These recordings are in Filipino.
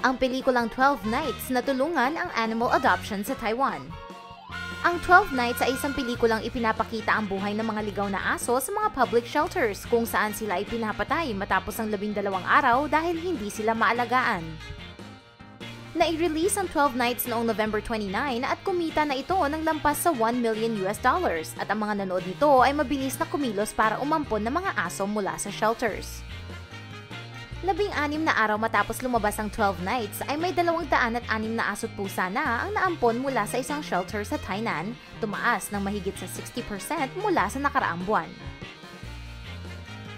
ang pelikulang 12 Nights na tulungan ang animal adoption sa Taiwan. Ang 12 Nights ay isang pelikulang ipinapakita ang buhay ng mga ligaw na aso sa mga public shelters kung saan sila ay pinapatay matapos ang labindalawang araw dahil hindi sila maalagaan. Nai-release ang 12 Nights noong November 29 at kumita na ito ng lampas sa 1 million US dollars at ang mga nanood nito ay mabilis na kumilos para umampon ng mga aso mula sa shelters. Labing-anim na araw matapos lumabas ang 12 Nights ay may dalawang daan at anim na aso't pusa na ang naampon mula sa isang shelter sa Tainan, tumaas ng mahigit sa 60% mula sa nakaraang buwan.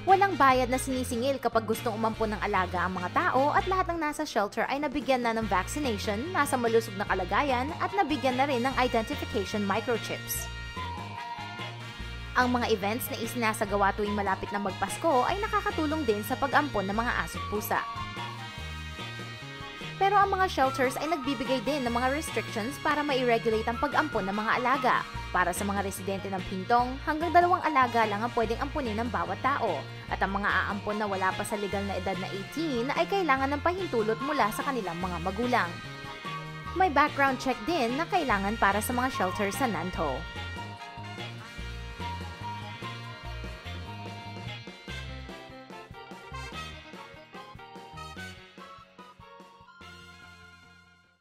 Walang bayad na sinisingil kapag gustong umampon ng alaga ang mga tao at lahat ng nasa shelter ay nabigyan na ng vaccination, nasa malusog na kalagayan at nabigyan na rin ng identification microchips. Ang mga events na isinasagawa tuwing malapit na magpasko ay nakakatulong din sa pag-ampon ng mga aso't pusa. Pero ang mga shelters ay nagbibigay din ng mga restrictions para ma-regulate ang pag-ampon ng mga alaga. Para sa mga residente ng Pintong, hanggang dalawang alaga lang ang pwedeng ampunin ng bawat tao. At ang mga aampon na wala pa sa legal na edad na 18 ay kailangan ng pahintulot mula sa kanilang mga magulang. May background check din na kailangan para sa mga shelters sa Nantou.